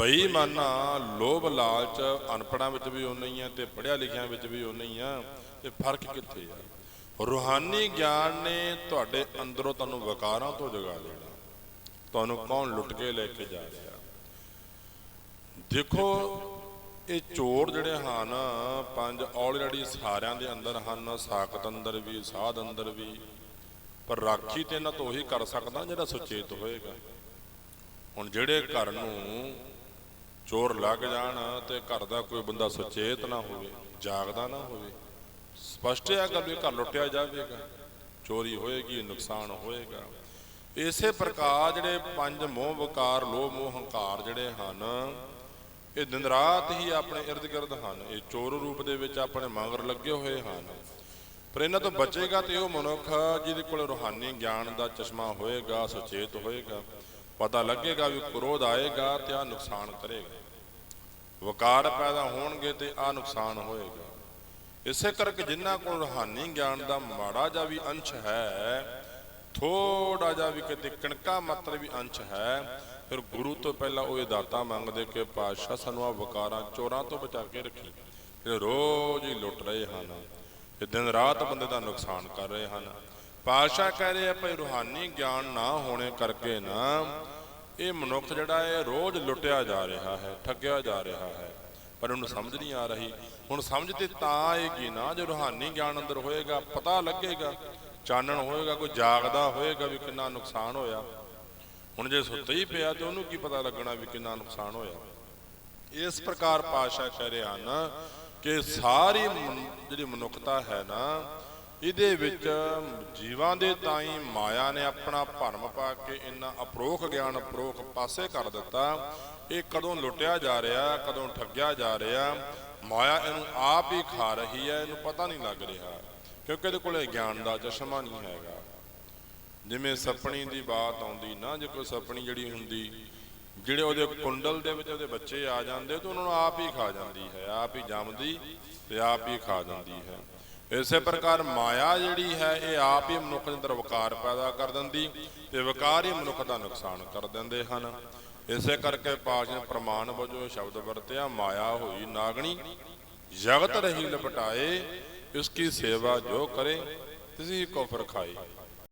ਬੇਈਮਾਨਾ, ਲੋਭ, ਲਾਲਚ, ਅਨਪੜਾਂ ਵਿੱਚ ਵੀ ਉਨਾ ਹੀ ਆ ਤੇ ਪੜ੍ਹਿਆ ਲਿਖਿਆ ਵਿੱਚ ਵੀ ਉਨਾ ਹੀ ਆ, ਤੇ ਫ਼ਰਕ ਕਿੱਥੇ ਆ? ਰੂਹਾਨੀ ਗਿਆਨ ਨੇ ਤੁਹਾਡੇ ਅੰਦਰੋਂ ਤੁਹਾਨੂੰ ਵਿਕਾਰਾਂ ਤੋਂ ਜਗਾ ਦੇਣਾ ਤੁਹਾਨੂੰ ਕੌਣ ਲੁੱਟ ਕੇ ਲੈ ਕੇ ਜਾ ਰਿਹਾ? ਦੇਖੋ, ਇਹ ਚੋਰ ਜਿਹੜੇ ਹਨ, ਪੰਜ ਆਲਰੇਡੀ ਸਾਰਿਆਂ ਦੇ ਅੰਦਰ ਹਨ, ਸਾਖਤ ਅੰਦਰ ਵੀ, ਸਾਧ ਅੰਦਰ ਵੀ, ਪਰ ਰਾਖੀ ਤੇ ਇਹਨਾਂ ਤੋਂ ਉਹੀ ਕਰ ਸਕਦਾ ਜਿਹੜਾ ਸੁਚੇਤ ਹੋਏਗਾ। ਹੁਣ ਜਿਹੜੇ ਘਰ ਨੂੰ ਚੋਰ ਲੱਗ ਜਾਣ ਤੇ ਘਰ ਦਾ ਕੋਈ ਬੰਦਾ ਸੁਚੇਤ ਨਾ ਹੋਵੇ, ਜਾਗਦਾ ਨਾ ਹੋਵੇ। ਸਪਸ਼ਟ ਹੈ ਗੱਲ ਵੀ ਘਰ ਲੁੱਟਿਆ ਜਾਵੇਗਾ, ਚੋਰੀ ਹੋਏਗੀ, ਨੁਕਸਾਨ ਹੋਏਗਾ। ਇਸੇ ਪ੍ਰਕਾਰ ਜਿਹੜੇ ਪੰਜ ਮੋਹ ਵਿਕਾਰ ਲੋਭ ਮੋਹ, ਹੰਕਾਰ ਜਿਹੜੇ ਹਨ, ਇਹ ਦਿਨ ਰਾਤ ਹੀ ਆਪਣੇ ird ਗਿਰਦ ਹਨ। ਇਹ ਚੋਰ ਰੂਪ ਦੇ ਵਿੱਚ ਆਪਣੇ ਮਗਰ ਲੱਗੇ ਹੋਏ ਹਨ। ਪਰ ਇਹਨਾਂ ਤੋਂ ਬਚੇਗਾ ਤੇ ਉਹ ਮਨੁੱਖ ਜਿਹਦੇ ਕੋਲ ਰੂਹਾਨੀ ਗਿਆਨ ਦਾ ਚਸ਼ਮਾ ਹੋਏਗਾ, ਸੁਚੇਤ ਹੋਏਗਾ ਪਤਾ ਲੱਗੇਗਾ ਵੀ ਕ੍ਰੋਧ ਆਏਗਾ ਤੇ ਆ ਨੁਕਸਾਨ ਕਰੇਗਾ। ਵਕਾਰ ਪੈਦਾ ਹੋਣਗੇ ਤੇ ਆ ਨੁਕਸਾਨ ਹੋਏਗਾ। ਇਸੇ ਕਰਕੇ ਜਿਨ੍ਹਾਂ ਕੋਲ ਰੂਹਾਨੀ ਗਿਆਨ ਦਾ ਮਾੜਾ ਜਿਹਾ ਵੀ ਅੰਸ਼ ਹੈ ਥੋੜਾ ਜਿਹਾ ਵੀ ਕਿਤੇ ਕਣਕਾ ਮਾਤਰ ਵੀ ਅੰਸ਼ ਹੈ, ਫਿਰ ਗੁਰੂ ਤੋਂ ਪਹਿਲਾਂ ਉਹ ਇਹ ਦਾਤਾ ਮੰਗਦੇ ਕਿ ਪਾਤਸ਼ਾਹ ਸਾਨੂੰ ਆ ਵਕਾਰਾਂ ਚੋਰਾਂ ਤੋਂ ਬਚਾ ਕੇ ਰੱਖੀ। ਇਹ ਰੋਜ਼ ਹੀ ਲੁੱਟ ਰਹੇ ਹਨ ਇਹ ਦਿਨ ਰਾਤ ਬੰਦੇ ਦਾ ਨੁਕਸਾਨ ਕਰ ਰਹੇ ਹਨ। ਪਾਤਸ਼ਾਹ ਕਹਿ ਰਹੇ ਆ ਭਈ ਰੂਹਾਨੀ ਗਿਆਨ ਨਾ ਹੋਣੇ ਕਰਕੇ ਨਾ ਇਹ ਮਨੁੱਖ ਜਿਹੜਾ ਹੈ ਰੋਜ਼ ਲੁੱਟਿਆ ਜਾ ਰਿਹਾ ਹੈ, ਠੱਗਿਆ ਜਾ ਰਿਹਾ ਹੈ। ਪਰ ਉਹਨੂੰ ਸਮਝ ਨਹੀਂ ਆ ਰਹੀ। ਹੁਣ ਸਮਝ ਤੇ ਤਾਂ ਆਏਗੀ ਨਾ, ਜੇ ਰੂਹਾਨੀ ਗਿਆਨ ਅੰਦਰ ਹੋਏਗਾ, ਪਤਾ ਲੱਗੇਗਾ, ਚਾਨਣ ਹੋਏਗਾ, ਕੋਈ ਜਾਗਦਾ ਹੋਏਗਾ ਵੀ ਕਿੰਨਾ ਨੁਕਸਾਨ ਹੋਇਆ। ਹੁਣ ਜੇ ਸੁੱਤਾ ਹੀ ਪਿਆ ਤੇ ਉਹਨੂੰ ਕੀ ਪਤਾ ਲੱਗਣਾ ਵੀ ਕਿੰਨਾ ਨੁਕਸਾਨ ਹੋਇਆ। ਇਸ ਪ੍ਰਕਾਰ ਪਾਸ਼ਾ ਕਹਿ ਰਹੇ ਹਨ ਕਿ ਸਾਰੀ ਮਨ- ਜਿਹੜੀ ਮਨੁੱਖਤਾ ਹੈ ਨਾ ਇਹਦੇ ਵਿੱਚ ਜੀਵਾਂ ਦੇ ਤਾਈ ਮਾਇਆ ਨੇ ਆਪਣਾ ਭਰਮ ਪਾ ਕੇ ਇੰਨਾ ਅਪਰੋਖ ਗਿਆਨ ਅਪਰੋਖ ਪਾਸੇ ਕਰ ਦਿੱਤਾ। ਇਹ ਕਦੋਂ ਲੁੱਟਿਆ ਜਾ ਰਿਹਾ, ਕਦੋਂ ਠੱਗਿਆ ਜਾ ਰਿਹਾ, ਮਾਇਆ ਇਹਨੂੰ ਆਪ ਹੀ ਖਾ ਰਹੀ ਹੈ, ਇਹਨੂੰ ਪਤਾ ਨਹੀਂ ਲੱਗ ਰਿਹਾ, ਕਿਉਂਕਿ ਇਹਦੇ ਕੋਲੇ ਗਿਆਨ ਦਾ ਚਸ਼ਮਾ ਨਹੀਂ ਹੈਗਾ। ਜਿਵੇਂ ਸੱਪਣੀ ਦੀ ਬਾਤ ਆਉਂਦੀ ਨਾ, ਜੇ ਕੋਈ ਸੱਪਣੀ ਜਿਹੜੀ ਹੁੰਦੀ, ਜਿਹੜੇ ਉਹਦੇ ਕੁੰਡਲ ਦੇ ਵਿੱਚ ਉਹਦੇ ਬੱਚੇ ਆ ਜਾਂਦੇ, ਤਾਂ ਉਹਨਾਂ ਨੂੰ ਆਪ ਹੀ ਖਾ ਜਾਂਦੀ ਹੈ, ਆਪ ਹੀ ਜੰਮਦੀ ਤੇ ਆਪ ਹੀ ਖਾ ਜਾਂਦੀ ਹੈ। ਇਸੇ ਪ੍ਰਕਾਰ ਮਾਇਆ ਜਿਹੜੀ ਹੈ, ਇਹ ਆਪ ਹੀ ਮਨੁੱਖ ਦੇ ਅੰਦਰ ਵਿਕਾਰ ਪੈਦਾ ਕਰ ਦਿੰਦੀ ਤੇ ਵਿਕਾਰ ਹੀ ਮਨੁੱਖ ਦਾ ਨੁਕਸਾਨ ਕਰ ਦਿੰਦੇ ਹਨ। ਇਸੇ ਕਰਕੇ ਪਾਸ਼ ਨੇ ਪ੍ਰਮਾਣ ਵਜੋਂ ਸ਼ਬਦ ਵਰਤਿਆ, ਮਾਇਆ ਹੋਈ ਨਾਗਣੀ, ਜਗਤ ਰਹੀ ਲਪਟਾਏ, ਇਸ ਕੀ ਸੇਵਾ ਜੋ ਕਰੇ, ਤਿਸੀ ਕੋ ਫਰ